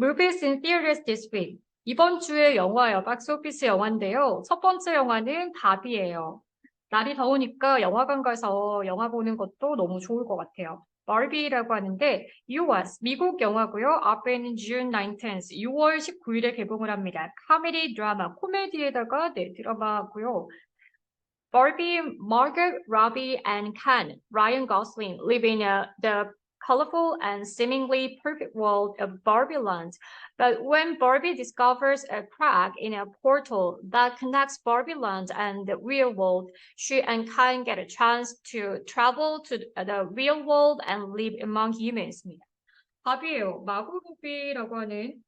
Movies in theaters this week. 이번 주에 영화요. 박스오피스 영화인데요. 첫 번째 영화는 바비예요. 날이 더우니까 영화관 가서 영화 보는 것도 너무 좋을 것 같아요. 바비라고 하는데 US 미국 영화고요. Open June 19th 6월 19일에 개봉을 합니다. 코미디 드라마 코미디에다가 네 드라마고요. Barbie, Margot Robbie, live in uh, the colorful and seemingly perfect world of Barbie Land. But when Barbie discovers a crack in a portal that connects Barbie Land and the real world, she and Ken get a chance to travel to the real world and live among humans. 바비예요. 마고로비라고 하는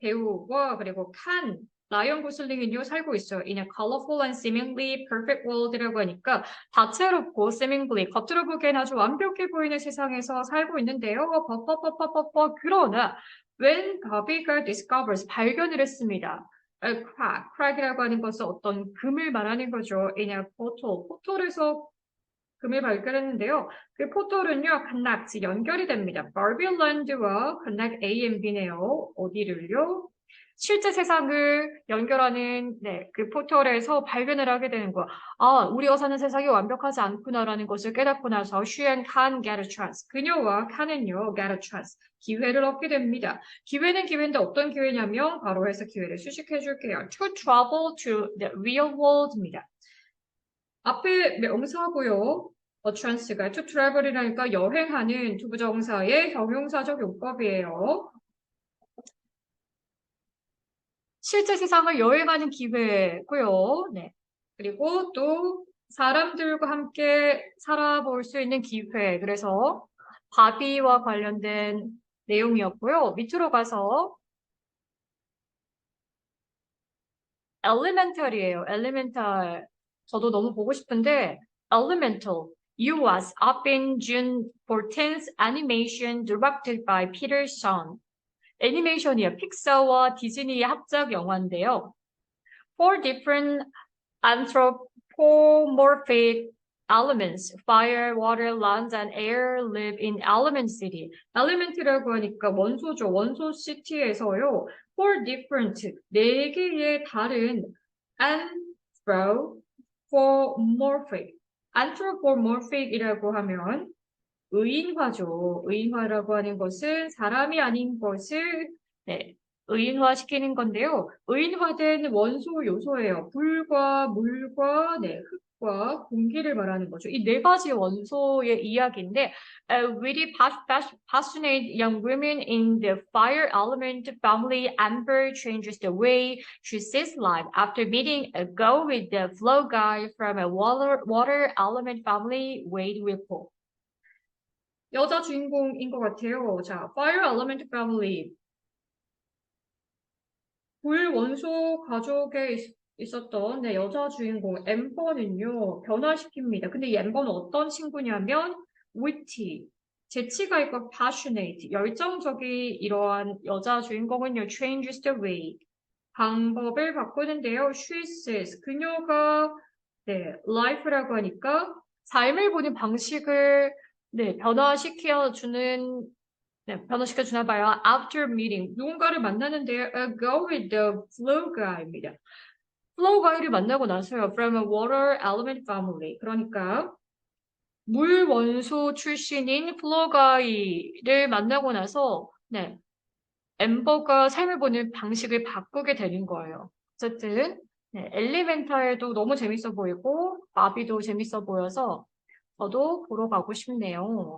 배우와 그리고 칸 라이언 고슬링은요 살고 있어요. In a colorful and seemingly perfect world라고 하니까 다채롭고 seemingly 겉으로 보기엔 아주 완벽해 보이는 세상에서 살고 있는데요. 퍼퍼퍼퍼퍼퍼 그러나 when 바비가 discovers 발견을 했습니다. A crack, crack이라고 하는 것은 어떤 금을 말하는 거죠. In a portal, 포털에서 금을 발견했는데요. 그 포털은요, connect, 연결이 됩니다. 바비랜드와 connect A and B네요. 어디를요? 실제 세상을 연결하는 네, 그 포털에서 발견을 하게 되는 거야. 아, 우리가 사는 세상이 완벽하지 않구나라는 것을 깨닫고 나서 she can get a chance. 그녀와 칸은요, get a chance. 기회를 얻게 됩니다. 기회는 기회인데 어떤 기회냐면 바로 해서 기회를 수식해 줄게요. to travel to the real world입니다. 앞에 명사고요. a chance가 to travel이라니까 여행하는 투부정사의 형용사적 용법이에요. 실제 세상을 여행하는 기회고요. 네. 그리고 또 사람들과 함께 살아볼 수 있는 기회. 그래서 바비와 관련된 내용이었고요. 밑으로 가서 elemental이에요. elemental. 저도 너무 보고 싶은데 elemental. US up in June 14th animation directed by Peter Sun. 애니메이션이에요. 픽사와 디즈니의 합작 영화인데요. Four different anthropomorphic elements, fire, water, land, and air live in Element City. Element이라고 하니까 원소죠. 원소 시티에서요. Four different, 네 개의 다른 anthropomorphic. anthropomorphic이라고 하면 의인화죠. 의인화라고 하는 것은 사람이 아닌 것을 네, 의인화시키는 건데요. 의인화된 원소 요소예요. 불과 물과 네, 흙과 공기를 말하는 거죠. 이 네 가지 원소의 이야기인데 A really passionate young woman in the fire element family Amber changes the way she sees life after meeting a go with the flow guy from a water, water element family Wade Whipple. 여자 주인공인 것 같아요. 자, Fire Element Family. 불 원소 가족에 있, 있었던 네, 여자 주인공 엠버는요, 변화시킵니다. 근데 이 엠버는 어떤 친구냐면, witty, 재치가 있고 passionate, 열정적이 이러한 여자 주인공은요, changes the way, 방법을 바꾸는데요. she says, 그녀가 네, life라고 하니까 삶을 보는 방식을 네, 변화시켜 주는, 네, 변화시켜 주나 봐요. After meeting. 누군가를 만나는데요. A go with the flow guy입니다. flow guy를 만나고 나서요. From a water element family. 그러니까, 물 원소 출신인 flow guy를 만나고 나서, 네, 엠버가 삶을 보는 방식을 바꾸게 되는 거예요. 어쨌든, 네, 엘리멘탈도 너무 재밌어 보이고, 마비도 재밌어 보여서, 저도 보러 가고 싶네요.